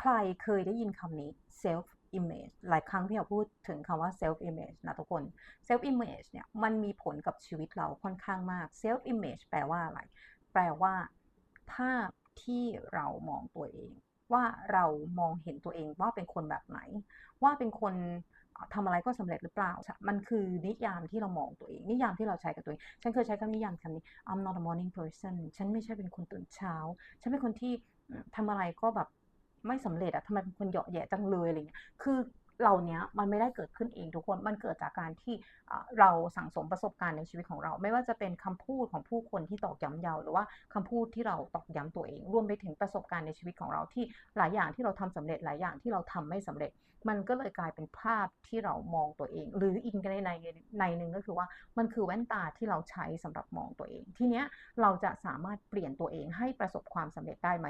ใครเคยได้ยินคำนี้ self image หลายครั้งพี่อยาพูดถึงคำว่า self image นะทุกคน self image เนี่ยมันมีผลกับชีวิตเราค่อนข้างมาก self image แปลว่าอะไร แปลว่า ภาพที่เรามองตัวเอง ว่าเรามองเห็นตัวเองว่าเป็นคนแบบไหน ว่าเป็นคนทำอะไรก็สำเร็จหรือเปล่า มันคือนิยามที่เรามองตัวเอง นิยามที่เราใช้กับตัวเอง ฉันเคยใช้คำนิยามคำนี้ I'm not a morning person ฉันไม่ใช่เป็นคนตื่นเช้า ฉันเป็นคนที่ทำอะไรก็แบบ ไม่สำเร็จอะทำไมเป็นคนเหยาะแยะจังเลยอะไรเงี้ยคือเหล่านี้มันไม่ได้เกิดขึ้นเองทุกคน มันเกิดจากการที่เราสั่งสมประสบการณ์ในชีวิตของเรา ไม่ว่าจะเป็นคำพูดของผู้คนที่ตอกย้ำเยาหรือว่าคำพูดที่เราตอกย้ำตัวเอง รวมไปถึงประสบการณ์ในชีวิตของเราที่หลายอย่างที่เราทำสำเร็จหลายอย่างที่เราทำไม่สำเร็จ มันก็เลยกลายเป็นภาพที่เรามองตัวเอง หรืออีกในในในหนึ่งก็คือว่ามันคือแว่นตาที่เราใช้สำหรับมองตัวเอง ทีเนี้ยเราจะสามารถเปลี่ยนตัวเองให้ประสบความสำเร็จได้ไหม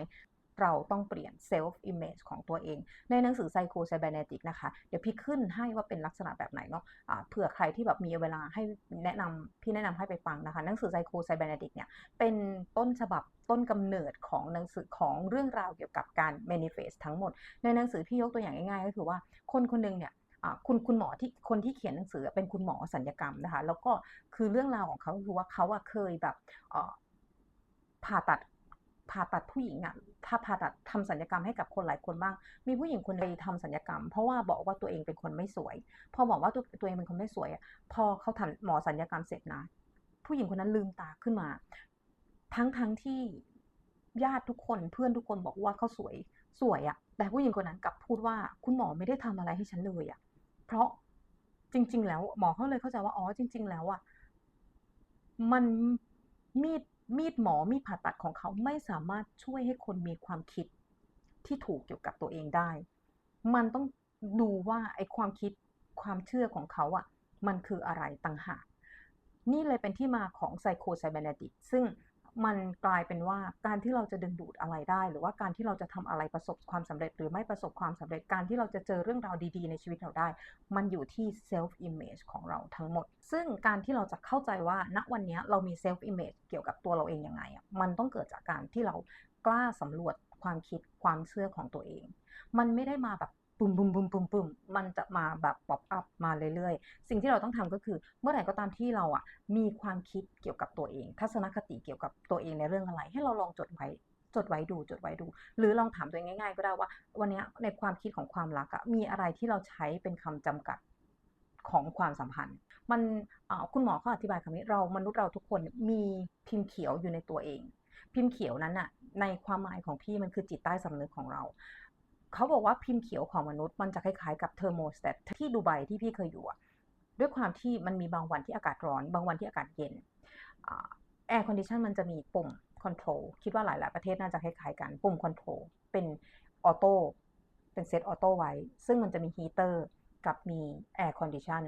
เราต้องเปลี่ยน self image ของตัวเอง ในหนังสือ Psycho Cybernetic นะคะ เดี๋ยวพี่ขึ้นให้ว่าเป็นลักษณะแบบไหนเนาะะเผื่อใครที่แบบมีเวลาให้แนะนำพี่แนะนำให้ไปฟังนะคะ หนังสือ Psycho Cybernetic เนี่ย เป็นต้นฉบับต้นกำเนิดของหนังสือของเรื่องราวเกี่ยวกับการ manifest ทั้งหมด ในหนังสือพี่ยกตัวอย่างง่ายๆ ก็คือว่าคนคนนึงเนี่ยคุณคุณหมอที่คนที่เขียนหนังสือเป็นคุณหมอสัญญกรรมนะคะ แล้วก็คือเรื่องราวของเขาคือว่าเขาเคยแบบผ่าตัด ผ่าตัดผู้หญิงอะถ้าผ่าตัดทำสัญญกรรมให้กับคนหลายคนบ้าง มีผู้หญิงคนใดทำสัญญกรรม เพราะว่าบอกว่าตัวเองเป็นคนไม่สวย พอบอกว่าตัวตัวเองเป็นคนไม่สวยอะพอเขาทำหมอสัญญกรรมเสร็จนะ ผู้หญิงคนนั้นลืมตาขึ้นมา ทั้งทั้งที่ญาติทุกคนเพื่อนทุกคนบอกว่าเขาสวยสวยอะแต่ผู้หญิงคนนั้นกลับพูดว่าคุณหมอไม่ได้ทำอะไรให้ฉันเลยอะเพราะจริง ๆ แล้วหมอเขาเลยเข้าใจว่าอ๋อจริง ๆ แล้วอะมันมีด มีดหมอมีดผ่าตัดของเขาไม่สามารถช่วยให้คนมีความคิดที่ถูกเกี่ยวกับตัวเองได้ มันต้องดูว่าไอ้ความคิดความเชื่อของเขาอะ่ะมันคืออะไรต่างหาก นี่เลยเป็นที่มาของไซโคไซเบเนติกซึ่ง มันกลายเป็นว่าการที่เราจะดึงดูดอะไรได้ หรือว่าการที่เราจะทำอะไรประสบความสำเร็จ หรือไม่ประสบความสำเร็จการที่เราจะเจอเรื่องราวดีๆ ในชีวิตเราได้ มันอยู่ที่ self image ของเราทั้งหมด ซึ่งการที่เราจะเข้าใจว่าณวันนี้เรามี self image เกี่ยวกับตัวเราเองยังไงอะมันต้องเกิดจากการที่เรากล้าสำรวจความคิดความเชื่อของตัวเอง มันไม่ได้มาแบบ ปุ่มปุ่มปุ่มปุ่มปุ่มมันจะมาแบบป๊อปอัพมาเรื่อยๆ สิ่งที่เราต้องทำก็คือ เมื่อไหร่ก็ตามที่เราอะมีความคิดเกี่ยวกับตัวเอง ทัศนคติเกี่ยวกับตัวเองในเรื่องอะไร ให้เราลองจดไว้จดไว้ดูจดไว้ดู หรือลองถามตัวเองง่าย ๆ ก็ได้ว่า วันนี้ในความคิดของความรักอะมีอะไรที่เราใช้เป็นคำจำกัดของความสัมพันธ์ มันคุณหมอเขาอธิบายคำนี้เรามนุษย์เราทุกคนมีพิมพ์เขียวอยู่ในตัวเอง พิมพ์เขียวนั้นอะในความหมายของพี่มันคือจิตใต้สำนึกของเรา เขาบอกว่าพิมพ์เขียวของมนุษย์มันจะคล้ายๆกับเทอร์โมสแตทที่ดูไบที่พี่เคยอยู่อะด้วยความที่มันมีบางวันที่อากาศร้อน บางวันที่อากาศเย็นแอร์คอนดิชันมันจะมีปุ่มคอนโทรลคิดว่าหลายๆประเทศน่าจะคล้ายๆกันปุ่มคอนโทรลเป็นออโต้เป็นเซตออโต้ไว้ ซึ่งมันจะมีฮีเตอร์กับมีแอร์คอนดิชัน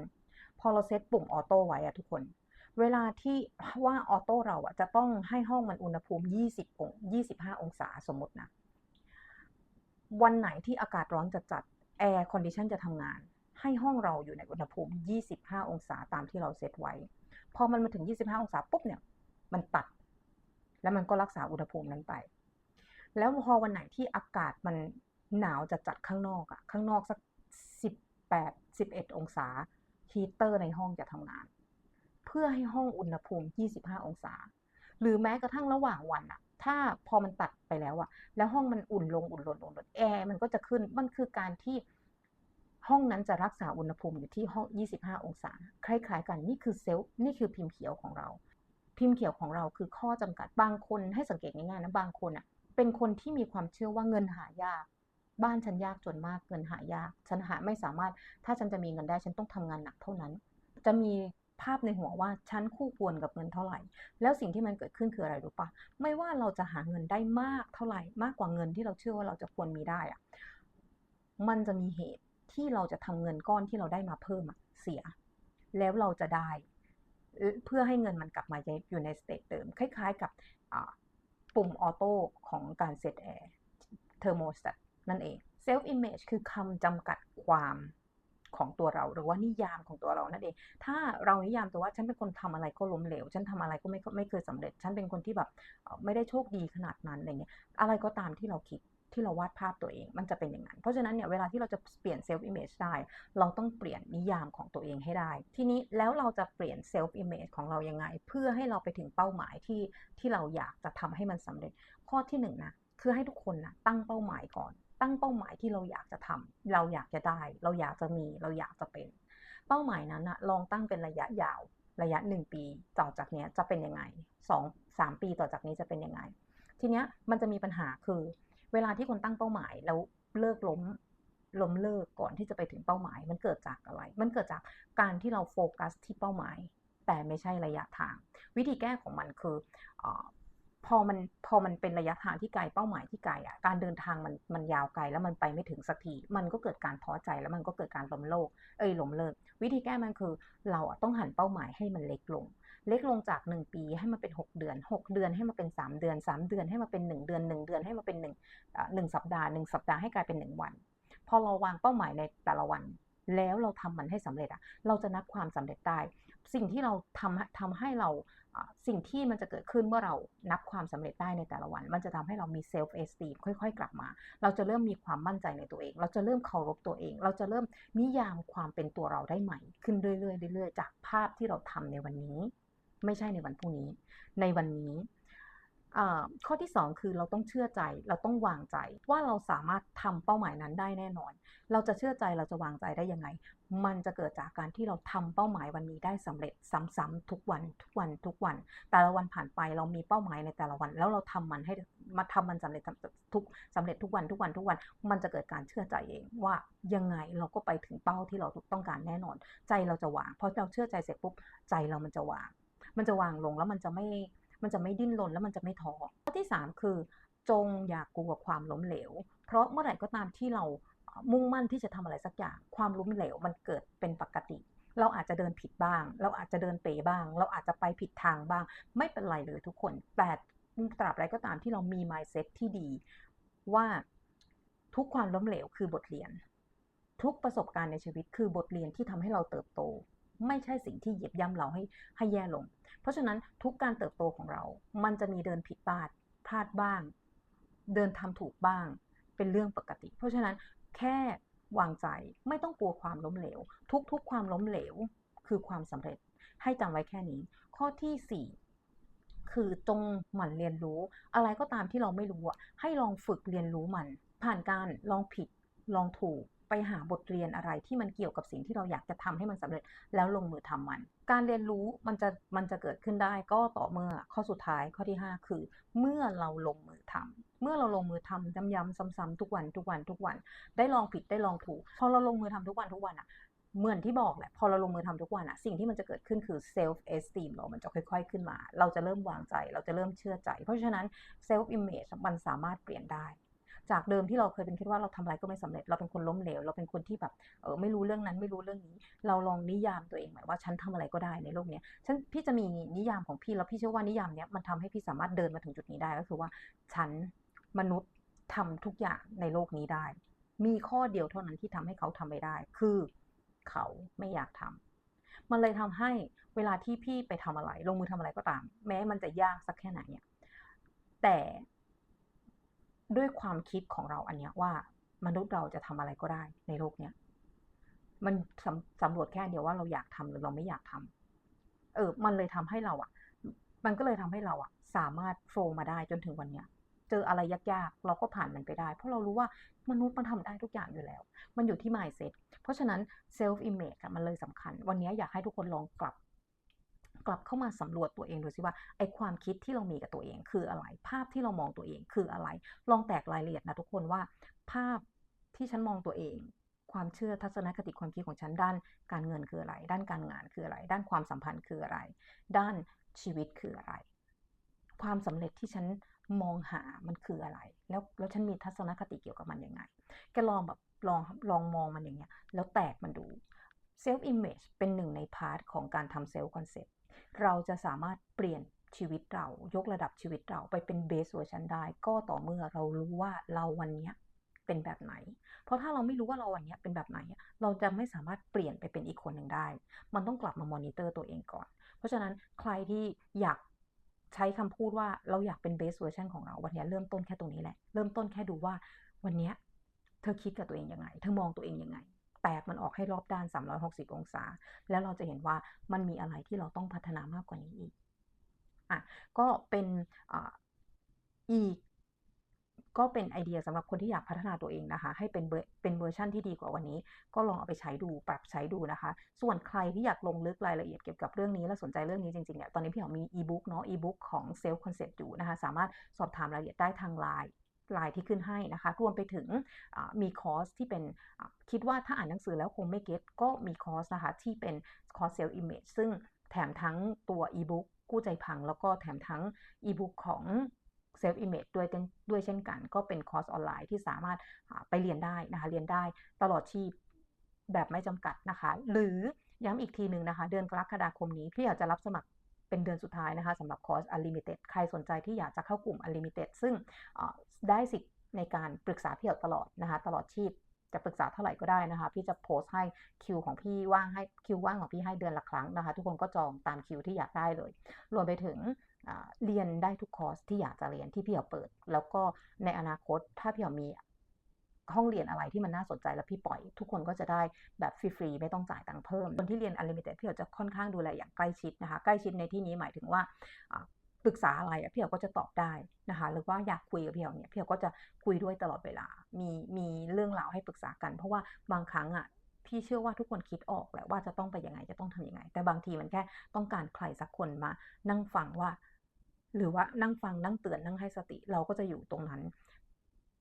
พอเราเซตปุ่มออโต้ไว้อะทุกคน เวลาที่ว่าออโต้เราอะจะต้องให้ห้องมันอุณหภูมิ 20อง25 องศาสมมตินะ วันไหนที่อากาศร้อนจัดจัดแอร์คอนดิชันจะทำงาน ให้ห้องเราอยู่ในอุณหภูมิ 25 องศาตามที่เราเซตไว้ พอมันมาถึง 25 องศาปุ๊บเนี่ย มันตัด แล้วมันก็รักษาอุณหภูมินั้นไป แล้วพอวันไหนที่อากาศมันหนาวจัดจัดข้างนอกอะข้างนอกสัก 18 11 องศาฮีเตอร์ในห้องจะทำงาน เพื่อให้ห้องอุณหภูมิ 25 องศา หรือแม้กระทั่งระหว่างวันอะ ถ้าพอมันตัดไปแล้วอะแล้วห้องมันอุ่นลงอุ่นลงอุ่นลงแอร์มันก็จะขึ้นมันคือการที่ห้องนั้นจะรักษาอุณหภูมิอยู่ที่ห้อง 25 องศา คล้าย ๆ กันนี่คือเซลล์นี่คือพิมพ์เขียวของเรา พิมพ์เขียวของเราคือข้อจำกัดบางคนให้สังเกตง่ายๆนะบางคนอะเป็นคนที่มีความเชื่อว่าเงินหายาก บ้านฉันยากจนมากเงินหายาก ฉันหาไม่สามารถถ้าฉันจะมีเงินได้ฉันต้องทำงานหนักเท่านั้น จะมี ภาพในหัวว่าฉันคู่ควรกับเงินเท่าไหร่ แล้วสิ่งที่มันเกิดขึ้นคืออะไรรู้ปะไม่ว่าเราจะหาเงินได้มากเท่าไหร่ มากกว่าเงินที่เราเชื่อว่าเราจะควรมีได้อะมันจะมีเหตุที่เราจะทำเงินก้อนที่เราได้มาเพิ่มเสีย แล้วเราจะได้เพื่อให้เงินมันกลับมาอยู่ในสเตจเดิม คล้ายๆกับปุ่มออโต้ของการเซตแอร์เทอร์โมสแตทนั่นเองเซลฟ์อิมเมจคือคำจำกัดความ ของตัวเรา หรือว่านิยามของตัวเรานั่นเอง ถ้าเรานิยามตัวว่าฉันเป็นคนทำอะไรก็ล้มเหลว ฉันทำอะไรก็ไม่ไม่เคยสำเร็จ ฉันเป็นคนที่แบบไม่ได้โชคดีขนาดนั้นอะไรเงี้ย อะไรก็ตามที่เราคิดที่เราวาดภาพตัวเองมันจะเป็นอย่างนั้น เพราะฉะนั้นเนี่ยเวลาที่เราจะเปลี่ยนเซลฟ์อิมเมจได้ เราต้องเปลี่ยนนิยามของตัวเองให้ได้ ทีนี้แล้วเราจะเปลี่ยนเซลฟ์อิมเมจของเรายังไง เพื่อให้เราไปถึงเป้าหมายที่ที่เราอยากจะทำให้มันสำเร็จ ข้อที่หนึ่งนะคือให้ทุกคนนะตั้งเป้าหมายก่อน ตั้งเป้าหมายที่เราอยากจะทำเราอยากจะได้ เราอยากจะมี เราอยากจะเป็น เป้าหมายนั้นนะลองตั้งเป็นระยะยาว ระยะ 1 ปี ต่อจากนี้จะเป็นยังไง2 3ปีต่อจากนี้จะเป็นยังไง ทีเนี้ยมันจะมีปัญหาคือ เวลาที่คนตั้งเป้าหมายแล้วเลิกล้มล้มเลิกก่อนที่จะไปถึงเป้าหมาย มันเกิดจากอะไร มันเกิดจากการที่เราโฟกัสที่เป้าหมาย แต่ไม่ใช่ระยะทาง วิธีแก้ของมันคืออ พอมันพอมันเป็นระยะทางที่ไกลเป้าหมายที่ไกลอะการเดินทางมันมันยาวไกลแล้วมันไปไม่ถึงสักทีมันก็เกิดการท้อใจแล้วมันก็เกิดการล้มโลกเอ้ยล้มเลิกวิธีแก้มันคือ เราต้องหันเป้าหมายให้มันเล็กลง เล็กลงจาก 1 ปีให้มันเป็น 6 เดือน 6 เดือนให้มันเป็น 3 เดือน 3 เดือนให้มันเป็น 1 เดือน 1 เดือนให้มันเป็น1อ่า1สัปดาห์1สัปดาห์ให้กลายเป็น 1 วัน พอเราวางเป้าหมายในแต่ละวัน แล้วเราทำมันให้สำเร็จอะเราจะนับความสำเร็จได้ สิ่งที่เราทำทำให้เราสิ่งที่มันจะเกิดขึ้นเมื่อเรานับความสำเร็จได้ในแต่ละวัน มันจะทำให้เรามีเซลฟ์เอสตีมค่อยๆ กลับมา เราจะเริ่มมีความมั่นใจในตัวเอง เราจะเริ่มเคารพตัวเอง เราจะเริ่มนิยามความเป็นตัวเราได้ใหม่ ขึ้นเรื่อยๆเรื่อยๆจากภาพที่เราทำในวันนี้ ไม่ใช่ในวันพรุ่งนี้ ในวันนี้ ข้อที่ 2 คือเราต้องเชื่อใจเราต้องวางใจ ว่าเราสามารถทำเป้าหมายนั้นได้แน่นอน เราจะเชื่อใจเราจะวางใจได้ยังไง มันจะเกิดจากการที่เราทำเป้าหมายวันนี้ได้สำเร็จซ้ำๆทุกวันทุกวันทุกวัน แต่ละวันผ่านไปเรามีเป้าหมายในแต่ละวัน แล้วเราทำมันให้มาทำมันสำเร็จทุกสำเร็จทุกวันทุกวันทุกวัน มันจะเกิดการเชื่อใจเองว่ายังไงเราก็ไปถึงเป้าที่เราต้องการแน่นอน ใจเราจะวางพอเราเชื่อใจเสร็จปุ๊บใจเรามันจะวาง มันจะวางลงแล้วมันจะไม่ มันจะไม่ดิ้นรนแล้วมันจะไม่ท้อข้อที่ 3 คือ จงอย่ากลัวความล้มเหลว เพราะเมื่อไหร่ก็ตามที่เรามุ่งมั่นที่จะทำอะไรสักอย่าง ความล้มเหลวมันเกิดเป็นปกติ เราอาจจะเดินผิดบ้าง เราอาจจะเดินเป๋บ้าง เราอาจจะไปผิดทางบ้าง ไม่เป็นไรเลยทุกคน แต่ตราบใดก็ตามที่เรามี mindset ที่ดี ว่าทุกความล้มเหลวคือบทเรียน ทุกประสบการณ์ในชีวิตคือบทเรียนที่ทำให้เราเติบโต ไม่ใช่สิ่งที่เหยียบย่ำเราให้ให้แย่ลง เพราะฉะนั้นทุกการเติบโตของเรา มันจะมีเดินผิดพลาดพลาดบ้าง เดินทำถูกบ้าง เป็นเรื่องปกติ เพราะฉะนั้นแค่วางใจไม่ต้องกลัวความล้มเหลว ทุกๆความล้มเหลวคือความสำเร็จให้จำไว้แค่นี้ ข้อที่ 4 คือจงหมั่นเรียนรู้ อะไรก็ตามที่เราไม่รู้ให้ลองฝึกเรียนรู้มัน ผ่านการลองผิดลองถูก ไปหาบทเรียนอะไรที่มันเกี่ยวกับสิ่งที่เราอยากจะทำให้มันสำเร็จแล้วลงมือทำมัน การเรียนรู้มันจะมันจะเกิดขึ้นได้ก็ต่อเมื่อข้อสุดท้ายข้อที่ 5 คือ เมื่อเราลงมือทำเมื่อเราลงมือทำย้ำๆซ้ำๆทุกวันทุกวันทุกวัน ได้ลองผิดได้ลองถูกพอเราลงมือทำทุกวันทุกวันอะเหมือนที่บอกแหละพอเราลงมือทำทุกวันอะสิ่งที่มันจะเกิดขึ้นคือ self esteem เรา มันจะค่อยๆ ขึ้นมา เราจะเริ่มวางใจ เราจะเริ่มเชื่อใจ เพราะฉะนั้น self image มันสามารถเปลี่ยนได้ จากเดิมที่เราเคยเป็นคิดว่าเราทำอะไรก็ไม่สำเร็จ เราเป็นคนล้มเหลว เราเป็นคนที่แบบเออไม่รู้เรื่องนั้นไม่รู้เรื่องนี้ เราลองนิยามตัวเองใหม่ว่าฉันทำอะไรก็ได้ในโลกนี้ฉันพี่จะมีนิยามของพี่แล้วพี่เชื่อว่านิยามเนี้ยมันทำให้พี่สามารถเดินมาถึงจุดนี้ได้ก็คือว่า ฉันมนุษย์ทำทุกอย่างในโลกนี้ได้ มีข้อเดียวเท่านั้นที่ทำให้เขาทำไม่ได้ คือเขาไม่อยากทำมันเลยทำให้เวลาที่พี่ไปทำอะไร ลงมือทำอะไรก็ตาม แม้มันจะยากสักแค่ไหนเนี่ยแต่ ด้วยความคิดของเราอันเนี้ยว่ามนุษย์เราจะทำอะไรก็ได้ในโลกเนี้ยมันสำสำรวจแค่เดียวว่าเราอยากทำหรือเราไม่อยากทำเออ มันเลยทำให้เราอะ มันก็เลยทำให้เราอะ สามารถโฟล์มาได้จนถึงวันเนี้ยเจออะไรยากๆ เราก็ผ่านมันไปได้ เพราะเรารู้ว่ามนุษย์มันทำได้ทุกอย่างอยู่แล้ว มันอยู่ที่ mindset เพราะฉะนั้น self image อะมันเลยสำคัญ วันนี้อยากให้ทุกคนลองกลับ กลับเข้ามาสำรวจตัวเองดูสิว่าไอความคิดที่เรามีกับตัวเอง คืออะไร ภาพที่เรามองตัวเองคืออะไร ลองแตกรายละเอียดนะทุกคนว่า ภาพที่ฉันมองตัวเอง ความเชื่อทัศนคติความคิดของฉันด้านการเงินคืออะไร ด้านการงานคืออะไร ด้านความสัมพันธ์คืออะไร ด้านชีวิตคืออะไร ความสำเร็จที่ฉันมองหามันคืออะไร แล้วแล้วฉันมีทัศนคติเกี่ยวกับมันยังไงแกลองแบบลองลองมองมันอย่างเงี้ย แล้วแตกมันดู self image เป็นหนึ่งในพาร์ทของการทำ self concept เเราจะสามารถเปลี่ยนชีวิตเรา ยกระดับชีวิตเราไปเป็น base version ได้ ก็ต่อเมื่อเรารู้ว่าเราวันนี้เป็นแบบไหน เพราะถ้าเราไม่รู้ว่าเราวันนี้เป็นแบบไหน เราจะไม่สามารถเปลี่ยนไปเป็นอีกคนหนึ่งได้ มันต้องกลับมามอนิเตอร์ตัวเองก่อน เพราะฉะนั้นใครที่อยากใช้คำพูดว่าเราอยากเป็น best version ของเรา วันนี้เริ่มต้นแค่ตรงนี้แหละ เริ่มต้นแค่ดูว่าวันนี้เธอคิดกับตัวเองยังไง เธอมองตัวเองยังไง แตกมันออกให้รอบด้าน 360 องศา แล้วเราจะเห็นว่ามันมีอะไรที่เราต้องพัฒนามากกว่านี้อีกอะก็เป็นออีกก็เป็นไอเดียสำหรับคนที่อยากพัฒนาตัวเองนะคะ ให้เป็นเป็นเวอร์ชันที่ดีกว่าวันนี้ ก็ลองเอาไปใช้ดูปรับใช้ดูนะคะ ส่วนใครที่อยากลงลึกรายละเอียดเกี่ยวกับเรื่องนี้ และสนใจเรื่องนี้จริงๆเนี่ยตอนนี้พี่หอมมีอีบุ๊กเนาะอีบุ๊กของ Self Concept อยู่นะคะ สามารถสอบถามรายละเอียดได้ทาง LINE ไลน์ที่ขึ้นให้นะคะ รวมไปถึงมีคอร์สที่เป็นคิดว่าถ้าอ่านหนังสือแล้วคงไม่เก็ตก็มีคอร์สนะคะที่เป็นคอร์ส Self Image ซึ่งแถมทั้งตัวอีบุ๊กกู้ใจพัง แล้วก็แถมทั้งอีบุ๊กของ Self Image ด้วยเต้นด้วยเช่นกัน ก็เป็นคอร์สออนไลน์ที่สามารถไปเรียนได้นะคะ เรียนได้ตลอดชีพแบบไม่จำกัดนะคะ หรือย้ำอีกทีหนึ่งนะคะ เดือนกรกฎาคมนี้พี่อยากจะรับสมัคร เป็นเดือนสุดท้ายนะคะสำหรับคอร์ส Unlimited ใครสนใจที่อยากจะเข้ากลุ่ม Unlimited ซึ่งได้สิทธิ์ในการปรึกษาพี่หยกตลอดนะคะตลอดชีพจะปรึกษาเท่าไหร่ก็ได้นะคะ พี่จะโพสต์ให้คิวของพี่ว่างให้คิวว่างของพี่ให้เดือนละครั้งนะคะ ทุกคนก็จองตามคิวที่อยากได้เลย รวมไปถึงเรียนได้ทุกคอร์สที่อยากจะเรียนที่พี่หยกเปิด แล้วก็ในอนาคตถ้าพี่หยกมี ห้องเรียนอะไรที่มันน่าสนใจแล้วพี่ปล่อย ทุกคนก็จะได้แบบฟรีๆไม่ต้องจ่ายตังค์เพิ่ม คนที่เรียน Unlimited พี่หยกจะค่อนข้างดูแลอย่างใกล้ชิดนะคะ ใกล้ชิดในที่นี้หมายถึงว่าปรึกษาอะไรพี่กก็จะตอบได้นะคะหรือว่าอยากคุยกับพี่กเนี่ยพี่หยกก็จะคุยด้วยตลอดเวลา มีมีเรื่องราวให้ปรึกษากัน เพราะว่าบางครั้งอะพี่เชื่อว่าทุกคนคิดออกแหละว่าจะต้องไปยังไงจะต้องทำยังไง แต่บางทีมันแค่ต้องการใครสักคนมา นั่งฟังว่า หรือว่านั่งฟังนั่งเตือนนั่งให้สติ เราก็จะอยู่ตรงนั้น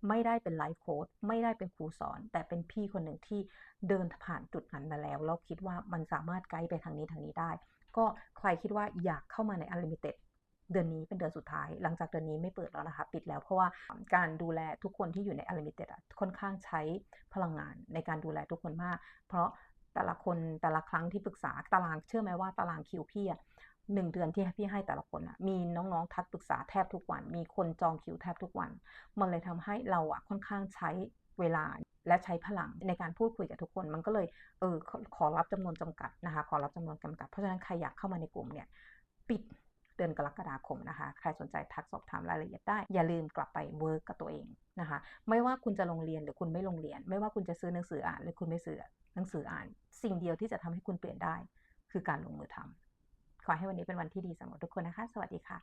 ไม่ได้เป็นไลฟ์โค้ดไม่ได้เป็นครูสอน แต่เป็นพี่คนหนึ่งที่เดินผ่านจุดนั้นมาแล้ว แล้วคิดว่ามันสามารถไกด์ไปทางนี้ทางนี้ได้ ก็ใครคิดว่าอยากเข้ามาใน Unlimited เดือนนี้เป็นเดือนสุดท้าย หลังจากเดือนนี้ไม่เปิดแล้วนะคะ ปิดแล้วเพราะว่าการดูแลทุกคนที่อยู่ใน Unlimited ค่อนข้างใช้พลังงานในการดูแลทุกคนมาก เพราะแต่ละคนแต่ละครั้งที่ปรึกษาตารางเชื่อไหมว่าตารางคิวพี่อะ หนึ่งเดือนที่พี่ให้แต่ละคนอะมีน้องๆ ทักปรึกษาแทบทุกวัน มีคนจองคิวแทบทุกวัน มันเลยทำให้เราอะค่อนข้างใช้เวลาและใช้พลังในการพูดคุยกับทุกคน มันก็เลยเออขอขอรับจำนวนจำกัดนะคะ ขอรับจำนวนจำกัด เพราะฉะนั้นใครอยากเข้ามาในกลุ่มเนี่ยปิดเดือนกรกฎาคมนะคะ ใครสนใจทักสอบถามรายละเอียดได้ อย่าลืมกลับไปเวิร์กกับตัวเองนะคะ ไม่ว่าคุณจะลงเรียนหรือคุณไม่ลงเรียน ไม่ว่าคุณจะซื้อหนังสืออ่านหรือคุณไม่ซื้อหนังสืออ่าน สิ่งเดียวที่จะทำให้คุณเปลี่ยนได้ คือการลงมือทำ ขอให้วันนี้เป็นวันที่ดีสำหรับทุกคนนะคะ สวัสดีค่ะ